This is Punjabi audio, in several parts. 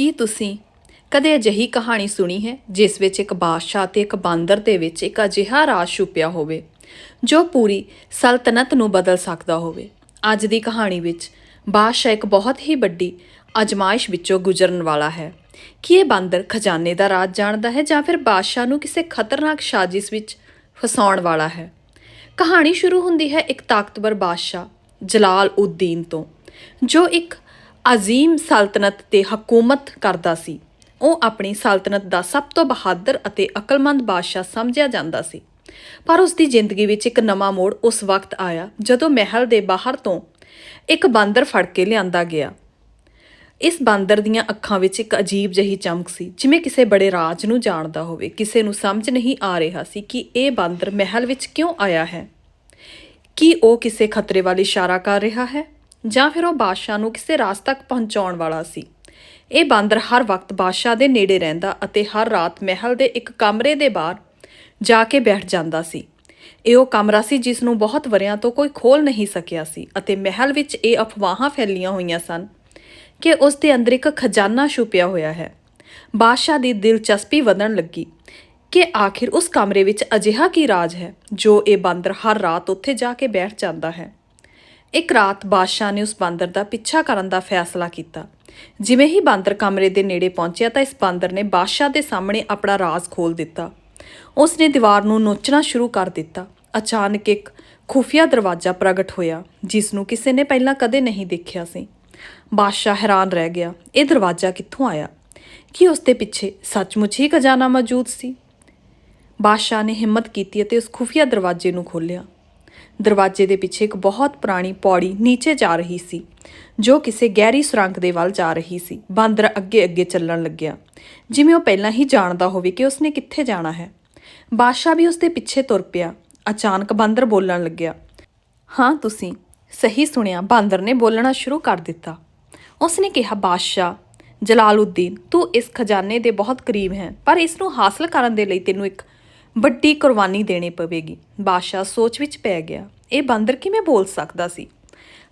ਕੀ ਤੁਸੀਂ? ਕਦੇ ਅਜਿਹੀ ਕਹਾਣੀ ਸੁਣੀ ਹੈ, ਜਿਸ ਵਿੱਚ ਇੱਕ ਬਾਦਸ਼ਾਹ ਤੇ ਇੱਕ ਬਾਂਦਰ ਦੇ ਵਿੱਚ ਇੱਕ ਅਜਿਹਾ ਰਾਜ ਛੁਪਿਆ ਹੋਵੇ, ਜੋ ਪੂਰੀ ਸਲਤਨਤ ਨੂੰ ਬਦਲ ਸਕਦਾ ਹੋਵੇ? ਅੱਜ ਦੀ ਕਹਾਣੀ ਵਿੱਚ ਬਾਦਸ਼ਾਹ ਇੱਕ ਬਹੁਤ ਹੀ ਵੱਡੀ ਅਜਮਾਇਸ਼ ਵਿੱਚੋਂ ਗੁਜ਼ਰਨ ਵਾਲਾ ਹੈ। ਕੀ ਇਹ ਬਾਂਦਰ ਖਜ਼ਾਨੇ ਦਾ ਰਾਜ ਜਾਣਦਾ ਹੈ ਜਾਂ ਫਿਰ ਬਾਦਸ਼ਾਹ ਨੂੰ ਕਿਸੇ ਖਤਰਨਾਕ ਸਾਜ਼ਿਸ਼ ਵਿੱਚ ਫਸਾਉਣ ਵਾਲਾ ਹੈ? ਕਹਾਣੀ ਸ਼ੁਰੂ ਹੁੰਦੀ ਹੈ ਇੱਕ ਤਾਕਤਵਰ ਬਾਦਸ਼ਾਹ ਜਲਾਲ ਉਦੀਨ ਤੋਂ, ਜੋ ਇੱਕ ਅਜ਼ੀਮ ਸਲਤਨਤ ਤੇ ਹਕੂਮਤ ਕਰਦਾ ਸੀ। ਉਹ ਆਪਣੀ ਸਲਤਨਤ ਦਾ ਸਭ ਤੋਂ ਬਹਾਦਰ ਅਤੇ ਅਕਲਮੰਦ ਬਾਦਸ਼ਾਹ ਸਮਝਿਆ ਜਾਂਦਾ ਸੀ। ਪਰ ਉਸ ਦੀ ਜ਼ਿੰਦਗੀ ਵਿੱਚ ਇੱਕ ਨਵਾਂ ਮੋੜ ਉਸ ਵਕਤ ਆਇਆ, ਜਦੋਂ ਮਹਿਲ ਦੇ ਬਾਹਰ ਤੋਂ ਇੱਕ ਬਾਂਦਰ ਫੜ ਕੇ ਲਿਆਂਦਾ ਗਿਆ। ਇਸ ਬਾਂਦਰ ਦੀਆਂ ਅੱਖਾਂ ਵਿੱਚ ਇੱਕ ਅਜੀਬ ਜਿਹੀ ਚਮਕ ਸੀ, ਜਿਵੇਂ ਕਿਸੇ ਬੜੇ ਰਾਜ ਨੂੰ ਜਾਣਦਾ ਹੋਵੇ। ਕਿਸੇ ਨੂੰ ਸਮਝ ਨਹੀਂ ਆ ਰਿਹਾ ਸੀ ਕਿ ਇਹ ਬਾਂਦਰ ਮਹਿਲ ਵਿੱਚ ਕਿਉਂ ਆਇਆ ਹੈ। ਕੀ ਉਹ ਕਿਸੇ ਖਤਰੇ ਵੱਲ ਇਸ਼ਾਰਾ ਕਰ ਰਿਹਾ ਹੈ? ਜਾਂ ਫਿਰ ਉਹ ਬਾਦਸ਼ਾਹ ਨੂੰ ਕਿਸੇ ਰਾਸ ਤੱਕ ਪਹੁੰਚਾਉਣ ਵਾਲਾ ਸੀ। ਇਹ ਬਾਂਦਰ ਹਰ ਵਕਤ ਬਾਦਸ਼ਾਹ ਦੇ ਨੇੜੇ ਰਹਿੰਦਾ ਅਤੇ ਹਰ ਰਾਤ ਮਹਿਲ ਦੇ ਇੱਕ ਕਮਰੇ ਦੇ ਬਾਹਰ ਜਾ ਕੇ ਬੈਠ ਜਾਂਦਾ ਸੀ। ਇਹ ਉਹ ਕਮਰਾ ਸੀ ਜਿਸ ਨੂੰ ਬਹੁਤ ਵਰਿਆਂ ਤੋਂ ਕੋਈ ਖੋਲ ਨਹੀਂ ਸਕਿਆ ਸੀ ਅਤੇ ਮਹਿਲ ਵਿੱਚ ਇਹ ਅਫਵਾਹਾਂ ਫੈਲੀਆਂ ਹੋਈਆਂ ਸਨ ਕਿ ਉਸ ਦੇ ਅੰਦਰ ਇੱਕ ਖਜ਼ਾਨਾ ਛੁਪਿਆ ਹੋਇਆ ਹੈ। ਬਾਦਸ਼ਾਹ ਦੀ ਦਿਲਚਸਪੀ ਵਧਣ ਲੱਗੀ ਕਿ ਆਖਿਰ ਉਸ ਕਮਰੇ ਵਿੱਚ ਅਜਿਹਾ ਕੀ ਰਾਜ ਹੈ ਜੋ ਇਹ ਬਾਂਦਰ ਹਰ ਰਾਤ ਉੱਥੇ ਜਾ ਕੇ ਬੈਠ ਜਾਂਦਾ ਹੈ। ਇੱਕ ਰਾਤ ਬਾਦਸ਼ਾਹ ਨੇ ਉਸ ਬਾਂਦਰ ਦਾ ਪਿੱਛਾ ਕਰਨ ਦਾ ਫੈਸਲਾ ਕੀਤਾ। ਜਿਵੇਂ ਹੀ ਬਾਂਦਰ ਕਮਰੇ ਦੇ ਨੇੜੇ ਪਹੁੰਚਿਆ ਤਾਂ ਇਸ ਬਾਂਦਰ ਨੇ ਬਾਦਸ਼ਾਹ ਦੇ ਸਾਹਮਣੇ ਆਪਣਾ ਰਾਜ਼ ਖੋਲ ਦਿੱਤਾ। ਉਸ ਨੇ ਦੀਵਾਰ ਨੂੰ ਨੋਚਣਾ ਸ਼ੁਰੂ ਕਰ ਦਿੱਤਾ। ਅਚਾਨਕ ਇੱਕ ਖੁਫੀਆ ਦਰਵਾਜ਼ਾ ਪ੍ਰਗਟ ਹੋਇਆ, ਜਿਸ ਨੂੰ ਕਿਸੇ ਨੇ ਪਹਿਲਾਂ ਕਦੇ ਨਹੀਂ ਦੇਖਿਆ ਸੀ। ਬਾਦਸ਼ਾਹ ਹੈਰਾਨ ਰਹਿ ਗਿਆ, ਇਹ ਦਰਵਾਜ਼ਾ ਕਿੱਥੋਂ ਆਇਆ? ਕੀ ਉਸ ਦੇ ਪਿੱਛੇ ਸੱਚਮੁੱਚ ਹੀ ਖਜ਼ਾਨਾ ਮੌਜੂਦ ਸੀ? ਬਾਦਸ਼ਾਹ ਨੇ ਹਿੰਮਤ ਕੀਤੀ ਅਤੇ ਉਸ ਖੁਫੀਆ ਦਰਵਾਜ਼ੇ ਨੂੰ ਖੋਲ੍ਹਿਆ। ਦਰਵਾਜ਼ੇ ਦੇ ਪਿੱਛੇ ਇੱਕ ਬਹੁਤ ਪੁਰਾਣੀ ਪੌੜੀ ਨੀਚੇ ਜਾ ਰਹੀ ਸੀ, ਜੋ ਕਿਸੇ ਗਹਿਰੀ ਸੁਰੰਗ ਦੇ ਵੱਲ ਜਾ ਰਹੀ ਸੀ। ਬਾਂਦਰ ਅੱਗੇ ਅੱਗੇ ਚੱਲਣ ਲੱਗਿਆ। ਜਿਵੇਂ ਉਹ ਪਹਿਲਾਂ ਹੀ ਜਾਣਦਾ ਹੋਵੇ ਕਿ ਉਸਨੇ ਕਿੱਥੇ ਜਾਣਾ ਹੈ। ਬਾਦਸ਼ਾਹ ਵੀ ਉਸਦੇ ਪਿੱਛੇ ਤੁਰ ਪਿਆ। ਅਚਾਨਕ ਬਾਂਦਰ ਬੋਲਣ ਲੱਗਿਆ, ਹਾਂ, ਤੁਸੀਂ ਸਹੀ ਸੁਣਿਆ, ਬਾਂਦਰ ਨੇ ਬੋਲਣਾ ਸ਼ੁਰੂ ਕਰ ਦਿੱਤਾ। ਉਸਨੇ ਕਿਹਾ, ਬਾਦਸ਼ਾਹ ਜਲਾਲਉਦੀਨ ਤੂੰ ਇਸ ਖਜ਼ਾਨੇ ਦੇ ਬਹੁਤ ਕਰੀਬ ਹੈ, ਪਰ ਇਸ ਨੂੰ ਹਾਸਲ ਕਰਨ ਦੇ ਲਈ ਤੈਨੂੰ ਇੱਕ ਵੱਡੀ ਕੁਰਬਾਨੀ ਦੇਣੀ ਪਵੇਗੀ। ਬਾਦਸ਼ਾਹ ਸੋਚ ਵਿੱਚ ਪੈ ਗਿਆ, ਇਹ ਬਾਂਦਰ ਕਿਵੇਂ ਬੋਲ ਸਕਦਾ ਸੀ?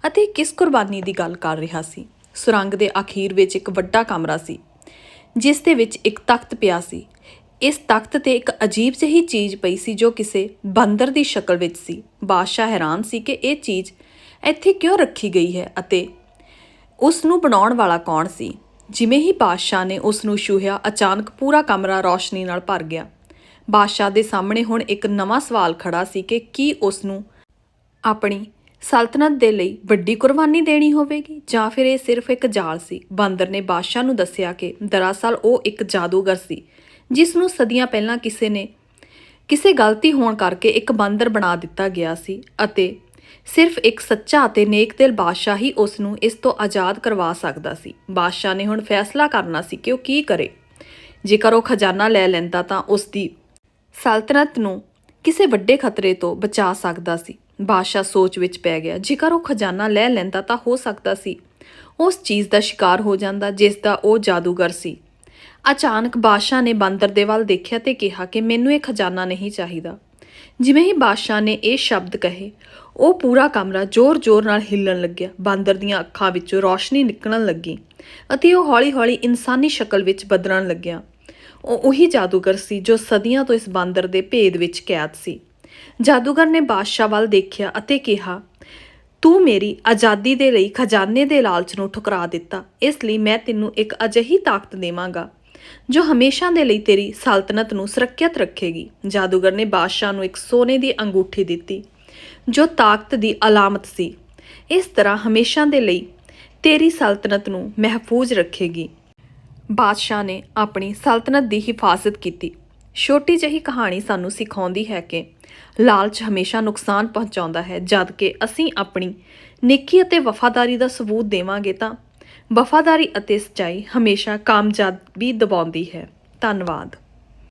ਅਤੇ ਕਿਸ ਕੁਰਬਾਨੀ ਦੀ ਗੱਲ ਕਰ ਰਿਹਾ ਸੀ? ਸੁਰੰਗ ਦੇ ਅਖੀਰ ਵਿੱਚ ਇੱਕ ਵੱਡਾ ਕਮਰਾ ਸੀ, ਜਿਸ ਦੇ ਵਿੱਚ ਇੱਕ ਤਖਤ ਪਿਆ ਸੀ। ਇਸ ਤਖਤ ਤੇ ਇੱਕ ਅਜੀਬ ਜਿਹੀ ਚੀਜ਼ ਪਈ ਸੀ ਜੋ ਕਿਸੇ ਬਾਂਦਰ ਦੀ ਸ਼ਕਲ ਵਿੱਚ ਸੀ। ਬਾਦਸ਼ਾਹ ਹੈਰਾਨ ਸੀ ਕਿ ਇਹ ਚੀਜ਼ ਇੱਥੇ ਕਿਉਂ ਰੱਖੀ ਗਈ ਹੈ ਅਤੇ ਉਸ ਨੂੰ ਬਣਾਉਣ ਵਾਲਾ ਕੌਣ ਸੀ? ਜਿਵੇਂ ਹੀ ਬਾਦਸ਼ਾਹ ਨੇ ਉਸ ਨੂੰ ਛੂਹਿਆ, ਅਚਾਨਕ ਪੂਰਾ ਕਮਰਾ ਰੌਸ਼ਨੀ ਨਾਲ ਭਰ ਗਿਆ। ਬਾਦਸ਼ਾਹ ਦੇ ਸਾਹਮਣੇ ਹੁਣ ਇੱਕ ਨਵਾਂ ਸਵਾਲ ਖੜਾ ਸੀ ਕਿ ਕੀ ਉਸ ਨੂੰ ਆਪਣੀ ਸਲਤਨਤ ਦੇ ਲਈ ਵੱਡੀ ਕੁਰਬਾਨੀ ਦੇਣੀ ਹੋਵੇਗੀ? ਜਾਂ ਫਿਰ ਇਹ ਸਿਰਫ ਇੱਕ ਜਾਲ ਸੀ? ਬਾਂਦਰ ਨੇ ਬਾਦਸ਼ਾਹ ਨੂੰ ਦੱਸਿਆ ਕਿ ਦਰਅਸਲ ਉਹ ਇੱਕ ਜਾਦੂਗਰ ਸੀ ਜਿਸ ਨੂੰ ਸਦੀਆਂ ਪਹਿਲਾਂ ਕਿਸੇ ਨੇ, ਕਿਸੇ ਗਲਤੀ ਹੋਣ ਕਰਕੇ ਇੱਕ ਬਾਂਦਰ ਬਣਾ ਦਿੱਤਾ ਗਿਆ ਸੀ ਅਤੇ ਸਿਰਫ ਇੱਕ ਸੱਚਾ ਅਤੇ ਨੇਕ ਦਿਲ ਬਾਦਸ਼ਾਹ ਹੀ ਉਸ ਨੂੰ ਇਸ ਤੋਂ ਆਜ਼ਾਦ ਕਰਵਾ ਸਕਦਾ ਸੀ। ਬਾਦਸ਼ਾਹ ਨੇ ਹੁਣ ਫੈਸਲਾ ਕਰਨਾ ਸੀ ਕਿ ਉਹ ਕੀ ਕਰੇ। ਜੇਕਰ ਉਹ ਖਜ਼ਾਨਾ ਲੈ ਲੈਂਦਾ ਤਾਂ ਉਸ ਦੀ ਸਲਤਨਤ ਨੂੰ ਕਿਸੇ ਵੱਡੇ ਖਤਰੇ ਤੋਂ ਬਚਾ ਸਕਦਾ ਸੀ। ਬਾਦਸ਼ਾਹ ਸੋਚ ਵਿੱਚ ਪੈ ਗਿਆ, ਜੇਕਰ ਉਹ ਖਜ਼ਾਨਾ ਲੈ ਲੈਂਦਾ ਤਾਂ ਹੋ ਸਕਦਾ ਸੀ। ਉਸ ਚੀਜ਼ ਦਾ ਸ਼ਿਕਾਰ ਹੋ ਜਾਂਦਾ, ਜਿਸ ਦਾ ਉਹ ਜਾਦੂਗਰ ਸੀ। ਅਚਾਨਕ ਬਾਦਸ਼ਾਹ ਨੇ ਬਾਂਦਰ ਦੇ ਵੱਲ ਦੇਖਿਆ ਤੇ ਕਿਹਾ ਕਿ ਮੈਨੂੰ ਇਹ ਖਜ਼ਾਨਾ ਨਹੀਂ ਚਾਹੀਦਾ। ਜਿਵੇਂ ਹੀ ਬਾਦਸ਼ਾਹ ਨੇ ਇਹ ਸ਼ਬਦ ਕਹੇ, ਉਹ ਪੂਰਾ ਕਮਰਾ ਜ਼ੋਰ-ਜ਼ੋਰ ਨਾਲ ਹਿੱਲਣ ਲੱਗਿਆ। ਬਾਂਦਰ ਦੀਆਂ ਅੱਖਾਂ ਵਿੱਚੋਂ ਰੌਸ਼ਨੀ ਨਿਕਲਣ ਲੱਗੀ ਅਤੇ ਉਹ ਹੌਲੀ-ਹੌਲੀ ਇਨਸਾਨੀ ਸ਼ਕਲ ਵਿੱਚ ਬਦਲਣ ਲੱਗਿਆ। ਉਹੀ ਜਾਦੂਗਰ ਸੀ ਜੋ ਸਦੀਆਂ ਤੋਂ ਇਸ ਬਾਂਦਰ ਦੇ ਭੇਦ ਵਿੱਚ ਕੈਦ ਸੀ। ਜਾਦੂਗਰ ਨੇ ਬਾਦਸ਼ਾਹ ਵੱਲ ਦੇਖਿਆ ਅਤੇ ਕਿਹਾ, ਤੂੰ ਮੇਰੀ ਆਜ਼ਾਦੀ ਦੇ ਲਈ ਖਜ਼ਾਨੇ ਦੇ ਲਾਲਚ ਨੂੰ ਠੁਕਰਾ ਦਿੱਤਾ। ਇਸ ਲਈ ਮੈਂ ਤੈਨੂੰ ਇੱਕ ਅਜਿਹੀ ਤਾਕਤ ਦੇਵਾਂਗਾ, ਜੋ ਹਮੇਸ਼ਾ ਦੇ ਲਈ ਤੇਰੀ ਸਲਤਨਤ ਨੂੰ ਸੁਰੱਖਿਅਤ ਰੱਖੇਗੀ। ਜਾਦੂਗਰ ਨੇ ਬਾਦਸ਼ਾਹ ਨੂੰ ਇੱਕ ਸੋਨੇ ਦੀ ਅੰਗੂਠੀ ਦਿੱਤੀ, ਜੋ ਤਾਕਤ ਦੀ ਅਲਾਮਤ ਸੀ। ਇਸ ਤਰ੍ਹਾਂ ਹਮੇਸ਼ਾ ਦੇ ਲਈ ਤੇਰੀ ਸਲਤਨਤ ਨੂੰ ਮਹਿਫੂਜ਼ ਰੱਖੇਗੀ। ਬਾਦਸ਼ਾਹ ਨੇ ਆਪਣੀ ਸਲਤਨਤ ਦੀ ਹਿਫਾਜ਼ਤ ਕੀਤੀ। ਛੋਟੀ ਜਿਹੀ ਕਹਾਣੀ ਸਾਨੂੰ ਸਿਖਾਉਂਦੀ ਹੈ ਕਿ ਲਾਲਚ ਹਮੇਸ਼ਾ ਨੁਕਸਾਨ ਪਹੁੰਚਾਉਂਦਾ ਹੈ। ਜਦ ਕਿ ਅਸੀਂ ਆਪਣੀ ਨੇਕੀ ਅਤੇ ਵਫਾਦਾਰੀ ਦਾ ਸਬੂਤ ਦੇਵਾਂਗੇ ਤਾਂ ਵਫਾਦਾਰੀ ਅਤੇ ਸੱਚਾਈ ਹਮੇਸ਼ਾ ਕਾਮਯਾਬੀ ਦਿਵਾਉਂਦੀ ਹੈ। ਧੰਨਵਾਦ।